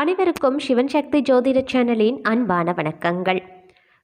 அனைவருக்கும் சிவன் சக்தி ஜோதிட சேனலின் அன்பான வணக்கங்கள்.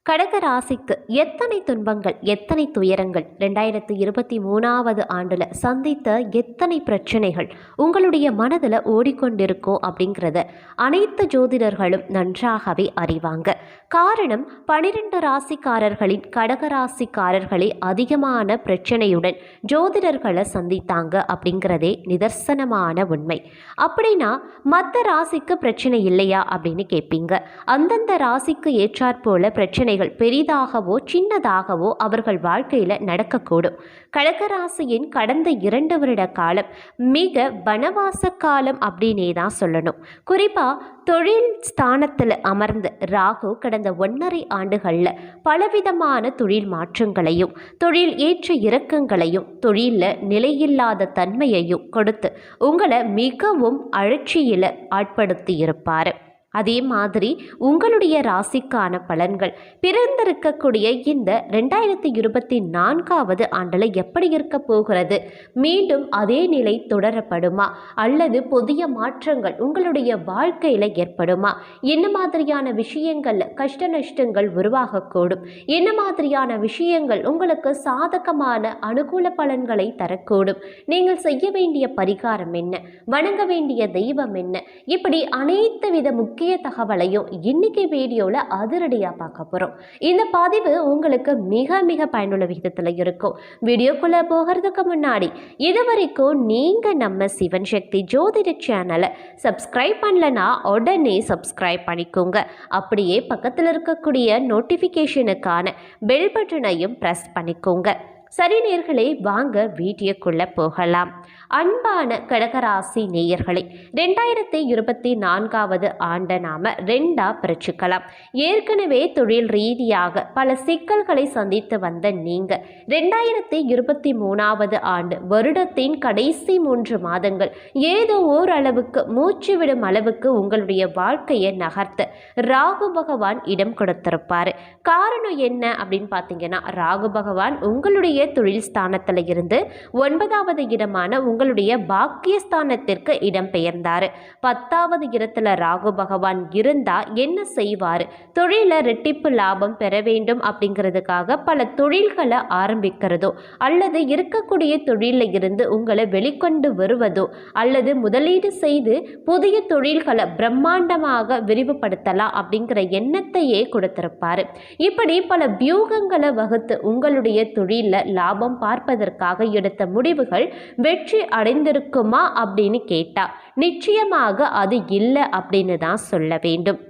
கடக ராசிக்கு எத்தனை துன்பங்கள் எத்தனை துயரங்கள்? ரெண்டாயிரத்து இருபத்தி மூணாவது ஆண்டில் சந்தித்த எத்தனை பிரச்சனைகள் உங்களுடைய மனதில் ஓடிக்கொண்டிருக்கோ அப்படிங்கிறத அனைத்து ஜோதிடர்களும் நன்றாகவே அறிவாங்க. காரணம் பனிரெண்டு ராசிக்காரர்களின் கடக ராசிக்காரர்களே அதிகமான பிரச்சனையுடன் ஜோதிடர்களை சந்தித்தாங்க அப்படிங்கிறதே நிதர்சனமான உண்மை. அப்படின்னா மற்ற ராசிக்கு பிரச்சனை இல்லையா அப்படின்னு கேட்பீங்க அந்தந்த ராசிக்கு ஏற்றாற்போல பிரச்சனை பிரச்சனைகள் பெரிதாகவோ சின்னதாகவோ அவர்கள் வாழ்க்கையில் நடக்கக்கூடும். கடகராசியின் கடந்த இரண்டு வருட காலம் மிக வனவாச காலம் அப்படின்னே தான் சொல்லணும். குறிப்பாக தொழில் ஸ்தானத்தில் அமர்ந்த ராகு கடந்த ஒன்றரை ஆண்டுகளில் பலவிதமான தொழில் மாற்றங்களையும் தொழில் ஏற்ற இறக்கங்களையும் தொழிலில் நிலையில்லாத தன்மையையும் கொடுத்து உங்களை மிகவும் அழற்சியில் ஆட்படுத்தியிருப்பார் இருப்பார். அதே மாதிரி உங்களுடைய ராசிக்கான பலன்கள். பிறந்திருக்கக்கூடிய இந்த ரெண்டாயிரத்தி இருபத்தி நான்காவது ஆண்டில் எப்படி இருக்க போகிறது? மீண்டும் அதே நிலை தொடரப்படுமா? அல்லது புதிய மாற்றங்கள் உங்களுடைய வாழ்க்கையில் ஏற்படுமா? என்ன மாதிரியான விஷயங்கள் கஷ்ட நஷ்டங்கள் உருவாகக்கூடும்? என்ன மாதிரியான விஷயங்கள் உங்களுக்கு சாதகமான அனுகூல பலன்களை தரக்கூடும்? நீங்கள் செய்ய வேண்டிய பரிகாரம் என்ன? வணங்க வேண்டிய தெய்வம் என்ன? இப்படி அனைத்து வித முக்கிய முக்கிய தகவலையும் இன்னைக்கு வீடியோவில் அதிரடியாக பார்க்க போகிறோம் இந்த பதிவு உங்களுக்கு மிக மிக பயனுள்ள விகிதத்தில் இருக்கும். வீடியோக்குள்ளே போகிறதுக்கு முன்னாடி இது வரைக்கும் நீங்கள் நம்ம சிவன் சக்தி ஜோதிட சேனலை சப்ஸ்கிரைப் பண்ணலனா உடனே சப்ஸ்கிரைப் பண்ணிக்கோங்க. அப்படியே பக்கத்தில் இருக்கக்கூடிய நோட்டிஃபிகேஷனுக்கான பெல் பட்டனையும் ப்ரெஸ் பண்ணிக்கோங்க. சரி நேர்களே வாங்க வீடியோக்குள்ளே போகலாம். அன்பான கடகராசி நேயர்களை ரெண்டாயிரத்தி இருபத்தி நான்காவது ஆண்டை நாம் ரெண்டா பிரிச்சுக்கலாம். ஏற்கனவே தொழில் ரீதியாக பல சிக்கல்களை சந்தித்து வந்த நீங்கள் ரெண்டாயிரத்தி இருபத்தி மூணாவது ஆண்டு வருடத்தின் கடைசி மூன்று மாதங்கள் ஏதோ ஓரளவுக்கு மூச்சு விடும் அளவுக்கு உங்களுடைய வாழ்க்கையை நகர்த்த ராகு பகவான் இடம் கொடுத்திருப்பார். காரணம் என்ன அப்படின்னு பார்த்தீங்கன்னா ராகு பகவான் உங்களுடைய தொழில் ஸ்தானத்தில் இருந்து ஒன்பதாவது இடமான உங்களுடைய பாக்கியஸ்தானத்திற்கு இடம் பெயர்ந்தார் பத்தாவது இடத்துல ராகு பகவான் இருந்தால் என்ன செய்வார்? தொழில ரெட்டிப்பு லாபம் பெற வேண்டும் அப்படிங்கிறதுக்காக பல தொழில்களை ஆரம்பிக்கிறதோ அல்லது இருக்கக்கூடிய தொழிலில் இருந்து உங்களை வெளிக்கொண்டு வருவதோ அல்லது முதலீடு செய்து புதிய தொழில்களை பிரம்மாண்டமாக விரிவுபடுத்தலாம் அப்படிங்கிற எண்ணத்தையே கொடுத்திருப்பார். இப்படி பல வியூகங்களை வகுத்து உங்களுடைய தொழிலில் லாபம் பார்ப்பதற்காக எடுத்த முடிவுகள் வெற்றி அடைந்திருக்குமா அப்படின்னு கேட்டா நிச்சயமாக அது இல்லை அப்படின்னு தான் சொல்ல வேண்டும்.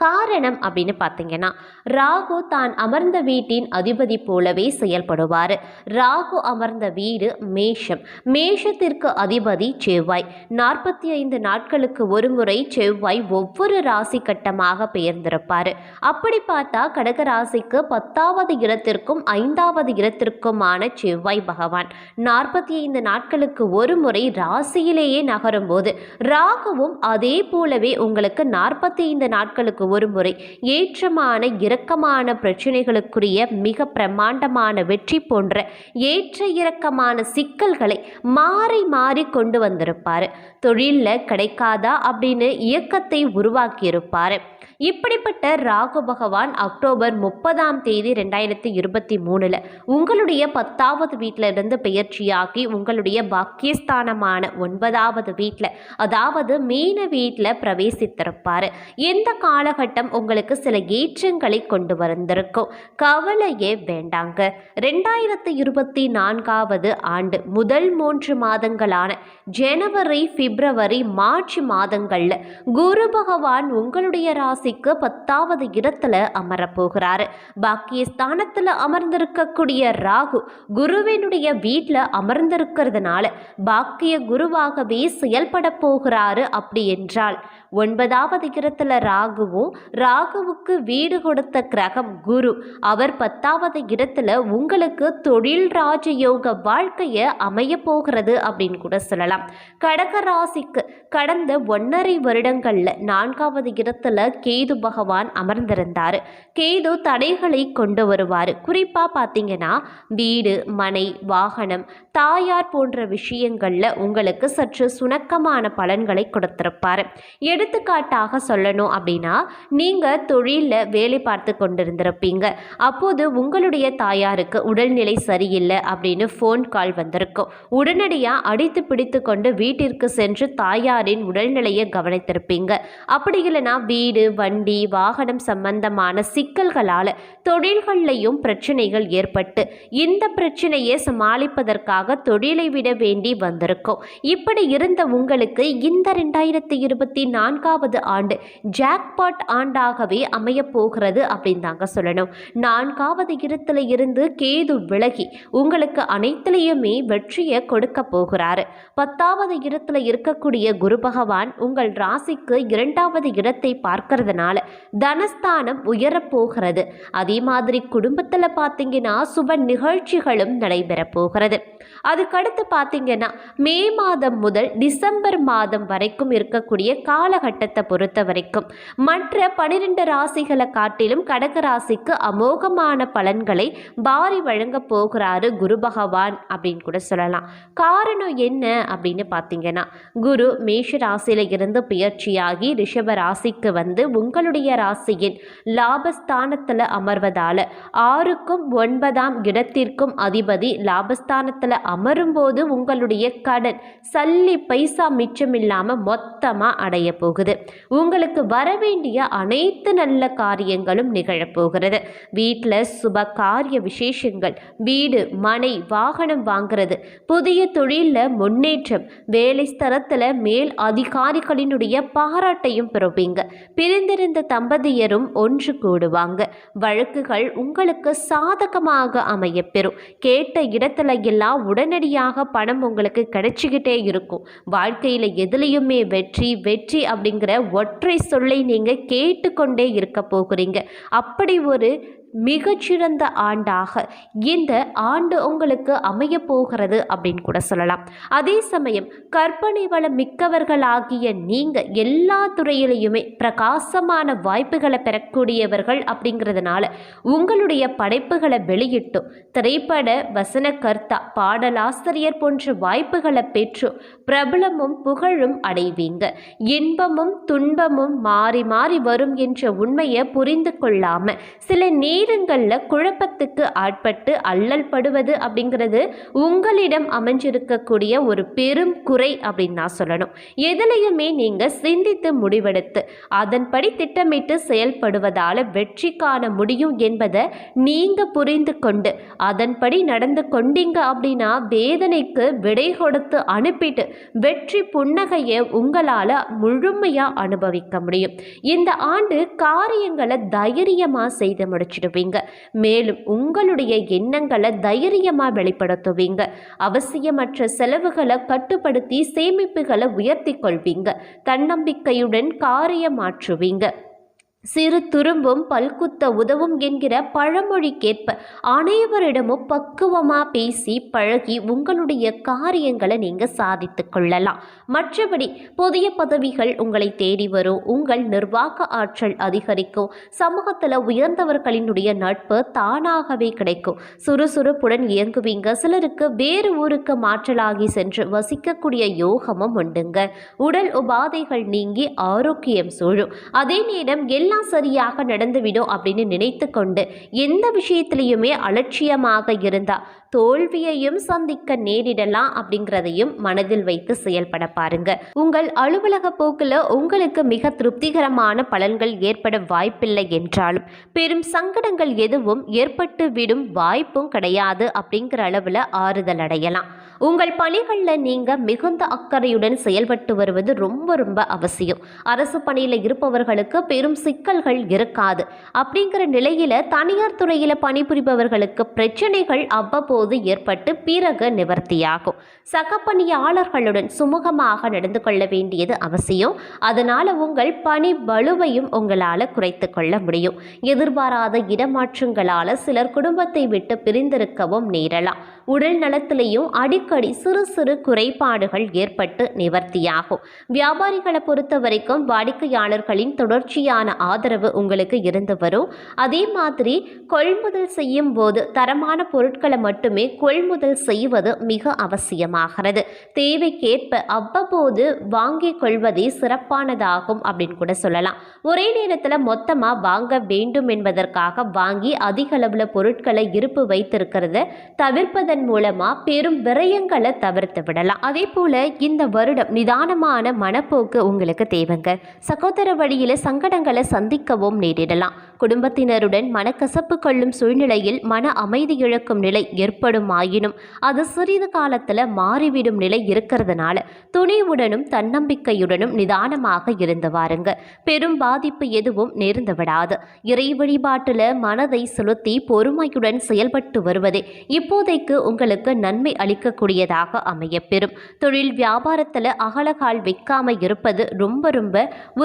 காரணம் அப்படின்னு பார்த்தீங்கன்னா ராகு தான் அமர்ந்த வீட்டின் அதிபதி போலவே செயல்படுவார். ராகு அமர்ந்த வீடு மேஷம். மேஷத்திற்கு அதிபதி செவ்வாய். நாற்பத்தி ஐந்து நாட்களுக்கு ஒரு முறை செவ்வாய் ஒவ்வொரு ராசி கட்டமாக பெயர்ந்திருப்பார். அப்படி பார்த்தா கடக ராசிக்கு பத்தாவது இடத்திற்கும் ஐந்தாவது இடத்திற்குமான செவ்வாய் பகவான். நாற்பத்தி ஐந்து நாட்களுக்கு ஒரு முறை ராசியிலேயே நகரும் போது ராகுவும் அதே போலவே உங்களுக்கு நாற்பத்தி ஐந்து நாட்களுக்கு ஒரு முறை. ஏற்றமான இரக்கமான பிரச்சனைகளுக்குரிய மிக பிரமாண்டமான வெற்றி போன்ற ஏற்ற இறக்கமான சிக்கல்களை மாறி மாறி கொண்டு வந்திருப்பார். தொழிலில் கிடைக்காதா அப்படின்னு இயக்கத்தை உருவாக்கியிருப்பார். இப்படிப்பட்ட ராகு பகவான் அக்டோபர் முப்பதாம் தேதி ரெண்டாயிரத்தி இருபத்தி மூணில் உங்களுடைய பத்தாவது வீட்டில் இருந்து பெயர்ச்சியாகி உங்களுடைய பாக்கியஸ்தானமான ஒன்பதாவது வீட்டில் அதாவது மீன வீட்டில் பிரவேசித்திருப்பார். எந்த காலகட்டம் உங்களுக்கு சில ஏற்றங்களை கொண்டு வந்திருக்கும். கவலையே வேண்டாங்க. ரெண்டாயிரத்தி இருபத்தி நான்காவது ஆண்டு முதல் மூன்று மாதங்களான ஜனவரி பிப்ரவரி மார்ச் மாதங்களில் குரு பகவான் உங்களுடைய ராசிக்கு பத்தாவது இடத்துல அமரப்போகிறாரு பாக்கிய ஸ்தானத்தில் அமர்ந்திருக்கக்கூடிய ராகு குருவினுடைய வீட்டில் அமர்ந்திருக்கிறதுனால பாக்கிய குருவாகவே செயல்பட போகிறாரு அப்படி என்றால் ஒன்பதாவது இடத்துல ராகுவும் ராகுவுக்கு வீடு கொடுத்த கிரகம் குரு. அவர் பத்தாவது இடத்துல உங்களுக்கு தொழில் ராஜயோக வாழ்க்கையை அமைய போகிறது அப்படின்னு கூட சொல்லலாம். கடக ராசிக்கு கடந்த ஒன்றரை வருடங்களில் நான்காவது இடத்துல கே கேது பகவான் அமர்ந்திருந்தார். கேது தடைகளை கொண்டு வருவார். குறிப்பாக பார்த்தீங்கன்னா வீடு மனை வாகனம் தாயார் போன்ற விஷயங்களில் உங்களுக்கு சற்று சுணக்கமான பலன்களை கொடுத்திருப்பார். எடுத்துக்காட்டாக சொல்லணும் அப்படின்னா நீங்கள் தொழிலில் வேலை பார்த்து கொண்டிருந்திருப்பீங்க. அப்போது உங்களுடைய தாயாருக்கு உடல்நிலை சரியில்லை அப்படின்னு ஃபோன் கால் வந்திருக்கும். உடனடியாக அடித்து பிடித்து கொண்டு வீட்டிற்கு சென்று தாயாரின் உடல்நிலையை கவனித்திருப்பீங்க. அப்படி இல்லைன்னா வீடு வண்டி வாகனம் சம்பந்தமான சிக்கல்களால் தொழில்கள்லையும் பிரச்சனைகள் ஏற்பட்டு இந்த பிரச்சனையை சமாளிப்பதற்காக தொழிலை விட வேண்டி வந்திருக்கும். இப்படி இருந்த உங்களுக்கு இந்த ரெண்டாயிரத்தி இருபத்தி நான்காவது ஆண்டு ஜாக்பாட் ஆண்டாகவே அமையப்போகிறது அப்படின்னு தாங்க சொல்லணும். நான்காவது இடத்துல இருந்து கேது விலகி உங்களுக்கு அனைத்திலையுமே வெற்றியை கொடுக்க போகிறாரு. பத்தாவது இடத்துல இருக்கக்கூடிய குரு பகவான் உங்கள் ராசிக்கு இரண்டாவது இடத்தை பார்க்கறதுனால இருக்கிறதுனால தனஸ்தானம் உயரப்போகிறது அதே மாதிரி குடும்பத்தில் பார்த்தீங்கன்னா சுப நிகழ்ச்சிகளும் நடைபெற போகிறது. அதுக்கடுத்து பார்த்தீங்கன்னா மே மாதம் முதல் டிசம்பர் மாதம் வரைக்கும் இருக்கக்கூடிய காலகட்டத்தை பொறுத்த வரைக்கும் மற்ற பனிரெண்டு ராசிகளை காட்டிலும் கடக ராசிக்கு அமோகமான பலன்களை பாரி வழங்க போகிறாரு குரு பகவான் அப்படின்னு கூட சொல்லலாம். காரணம் என்ன அப்படின்னு பார்த்தீங்கன்னா குரு மேஷ ராசியில இருந்து பயிற்சியாகி ரிஷப ராசிக்கு வந்து உங்களுடைய ராசியின் லாபஸ்தானத்தில் அமர்வதால் ஆறுக்கும் ஒன்பதாம் இடத்திற்கும் அதிபதி லாபஸ்தானத்தில் அமரும்போது உங்களுடைய கடன் சல்லி பைசா மிச்சமில்லாமல் மொத்தமாக அடைய போகுது. உங்களுக்கு வரவேண்டிய அனைத்து நல்ல காரியங்களும் நிகழப்போகிறது வீட்டில் சுப காரிய விசேஷங்கள் வீடு மனை வாகனம் வாங்குறது புதிய தொழிலில் முன்னேற்றம் வேலை ஸ்தரத்தில் மேல் அதிகாரிகளினுடைய பாராட்டையும் பெறுவீங்க பிரிந்திருந்த தம்பதியரும் ஒன்று கூடுவாங்க. வழக்குகள் உங்களுக்கு சாதகமாக அமையப்பெறும். கேட்ட இடத்துல எல்லாம் உடனடியாக பணம் உங்களுக்கு கிடைச்சிக்கிட்டே இருக்கும். வாழ்க்கையில் எதுலேயுமே வெற்றி வெற்றி அப்படிங்கிற ஒற்றை சொல்லை நீங்கள் கேட்டுக்கொண்டே இருக்க போகிறீங்க. அப்படி ஒரு மிகச்சிறந்த ஆண்டாக இந்த ஆண்டு உங்களுக்கு அமைய போகிறது அப்படின்னு கூட சொல்லலாம். அதே சமயம் கற்பனை வளம் மிக்கவர்களாகிய நீங்கள் எல்லா துறையிலையுமே பிரகாசமான வாய்ப்புகளை பெறக்கூடியவர்கள் அப்படிங்கிறதுனால உங்களுடைய படைப்புகளை வெளியிட்டும் திரைப்பட வசனகர்த்தா பாடலாசிரியர் போன்ற வாய்ப்புகளை பெற்று பிரபலமும் புகழும் அடைவீங்க. இன்பமும் துன்பமும் மாறி மாறி வரும் என்ற உண்மையை புரிந்து கொள்ளாமல் சில நேரங்களில் குழப்பத்துக்கு ஆட்பட்டு அல்லல் படுவது அப்படிங்கிறது உங்களிடம் அமைஞ்சிருக்கக்கூடிய ஒரு பெரும் குறை அப்படின்னு நான் சொல்லணும். எதுலையுமே நீங்கள் சிந்தித்து முடிவெடுத்து அதன்படி திட்டமிட்டு செயல்படுவதால் வெற்றி காண முடியும் என்பதை நீங்கள் புரிந்து கொண்டு அதன்படி நடந்து கொண்டீங்க அப்படின்னா வேதனைக்கு விடை கொடுத்து அனுப்பிட்டு வெற்றி புன்னகையை உங்களால் முழுமையாக அனுபவிக்க முடியும். இந்த ஆண்டு காரியங்களை தைரியமாக செய்து முடிச்சிடுவீங்க மேலும் உங்களுடைய எண்ணங்களை தைரியமாக வெளிப்படுத்துவீங்க. அவசியமற்ற செலவுகளை கட்டுப்படுத்தி சேமிப்புகளை உயர்த்தி கொள்வீங்க. தன்னம்பிக்கையுடன் காரியமாற்றுவீங்க. சிறு துரும்பும் பல்குத்த உதவும் என்கிற பழமொழிக்கேற்ப அனைவரிடமும் பக்குவமாக பேசி பழகி உங்களுடைய காரியங்களை நீங்கள் சாதித்து கொள்ளலாம். மற்றபடி புதிய பதவிகள் உங்களை தேடி வரும். உங்கள் நிர்வாக ஆற்றல் அதிகரிக்கும். சமூகத்தில் உயர்ந்தவர்களினுடைய நட்பு தானாகவே கிடைக்கும். சுறுசுறுப்புடன் இயங்குவீங்க. சிலருக்கு வேறு ஊருக்கு மாற்றலாகி சென்று வசிக்கக்கூடிய யோகமும் உண்டுங்க. உடல் உபாதைகள் நீங்கி ஆரோக்கியம் சூழும். அதே நேரம் எல்லாம் சரியாக நடந்துவிடும் அப்படின்னு நினைத்து கொண்டு எந்த விஷயத்திலையுமே அலட்சியமாக இருந்தால் தோல்வியையும் சந்திக்க நேரிடலாம் அப்படிங்கிறதையும் மனதில் வைத்து செயல்பட பாருங்க. உங்கள் அலுவலக போக்கில் உங்களுக்கு மிக திருப்திகரமான பலன்கள் ஏற்பட வாய்ப்பில்லை என்றாலும் பெரும் சங்கடங்கள் எதுவும் ஏற்பட்டு விடும் வாய்ப்பும் கிடையாது அப்படிங்கிற அளவில் ஆறுதல் அடையலாம். உங்கள் பணிகளில் நீங்கள் மிகுந்த அக்கறையுடன் செயல்பட்டு வருவது ரொம்ப ரொம்ப அவசியம். அரசு பணியில் இருப்பவர்களுக்கு பெரும் சிக்கல்கள் இருக்காது. அப்படிங்கிற நிலையில் தனியார் துறையில் பணிபுரிபவர்களுக்கு பிரச்சனைகள் அவ்வப்போது ஏற்பட்டு பிறகு நிவர்த்தியாகும். சக பணியாளர்களுடன் சுமூகமாக நடந்து கொள்ள வேண்டியது அவசியம். அதனால் உங்கள் பணி வலுவையும் உங்களால் குறைத்து கொள்ள முடியும். எதிர்பாராத இடமாற்றங்களால் சிலர் குடும்பத்தை விட்டு பிரிந்திருக்கவும் நேரலாம். உடல் நலத்திலையும் அடிக்கடி அடிக்கடி சிறு சிறு குறைபாடுகள் ஏற்பட்டு நிவர்த்தியாகும். வியாபாரிகளை பொறுத்த வரைக்கும் வாடிக்கையாளர்களின் தொடர்ச்சியான ஆதரவு உங்களுக்கு இருந்து வரும். அதே மாதிரி கொள்முதல் செய்யும் போது தரமான பொருட்களை மட்டுமே கொள்முதல் செய்வது மிக அவசியமாகிறது. தேவைக்கேற்ப அவ்வப்போது வாங்கிக் கொள்வதே சிறப்பானதாகும் அப்படின்னு கூட சொல்லலாம். ஒரே நேரத்தில் மொத்தமாக வாங்க வேண்டும் என்பதற்காக வாங்கி அதிக அளவில் பொருட்களை இருப்பு வைத்திருக்கிறத தவிர்ப்பதன் மூலமாக பெரும் விரயங்களை தவிர்த்து விடலாம். அதே போல இந்த வருடம் நிதானமான மனப்போக்கு உங்களுக்கு தேவைங்க. சகோதர வழியில் சங்கடங்களை சந்திக்கவும் நேரிடலாம். குடும்பத்தினருடன் மனக்கசப்பு கொள்ளும் சூழ்நிலையில் மன அமைதி இழக்கும் நிலை ஏற்படும் ஆயினும் அது சிறிது காலத்தில் மாறிவிடும் நிலை இருக்கிறதுனால துணிவுடனும் தன்னம்பிக்கையுடனும் நிதானமாக இருந்து வாருங்க. பெரும் பாதிப்பு எதுவும் நேர்ந்து விடாது. இறை வழிபாட்டில் மனதை செலுத்தி பொறுமையுடன் செயல்பட்டு வருவதே இப்போதைக்கு உங்களுக்கு நன்மை அளிக்கக்கூடியதாக அமையப்பெறும். தொழில் வியாபாரத்தில் அகலகால் வைக்காம இருப்பது ரொம்ப ரொம்ப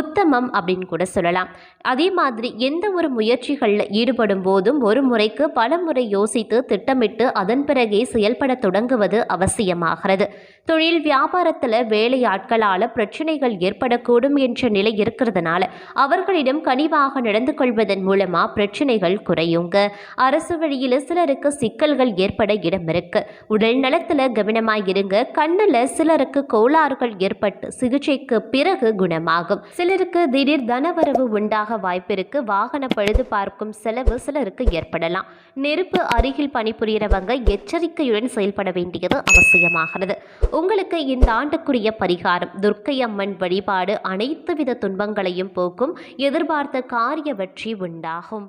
உத்தமம் அப்படின்னு கூட சொல்லலாம். அதே மாதிரி எந்த ஒரு முயற்சிகளில் ஈடுபடும் போதும் ஒரு முறைக்கு பல முறை யோசித்து திட்டமிட்டு அதன் பிறகே செயல்பட தொடங்குவது அவசியமாகிறது. தொழில் வியாபாரத்தில் வேலையாட்களால் பிரச்சனைகள் ஏற்படக்கூடும் என்ற நிலை இருக்கிறதுனால அவர்களிடம் கனிவாக நடந்து கொள்வதன் மூலமாக பிரச்சனைகள் குறையுங்க. அரசு வழியில் சிலருக்கு சிக்கல்கள் ஏற்பட இடம் இருக்கு. உடல் நலத்தில் கவனமாக இருங்க கண்ணில் சிலருக்கு கோளாறுகள் ஏற்பட்டு சிகிச்சைக்கு பிறகு குணமாகும். சிலருக்கு திடீர் தனவரவு உண்டாக வாய்ப்பிருக்கு. வாகன பழுது பார்க்கும் செலவு சிலருக்கு ஏற்படலாம். நெருப்பு அருகில் பணிபுரியறவங்க எச்சரிக்கையுடன் செயல்பட வேண்டியது அவசியமாகிறது. உங்களுக்கு இந்த ஆண்டுக்குரிய பரிகாரம் துர்க்கை அம்மன் வழிபாடு அனைத்து வித துன்பங்களையும் போக்கும் எதிர்பார்த்த காரிய வெற்றி உண்டாகும்.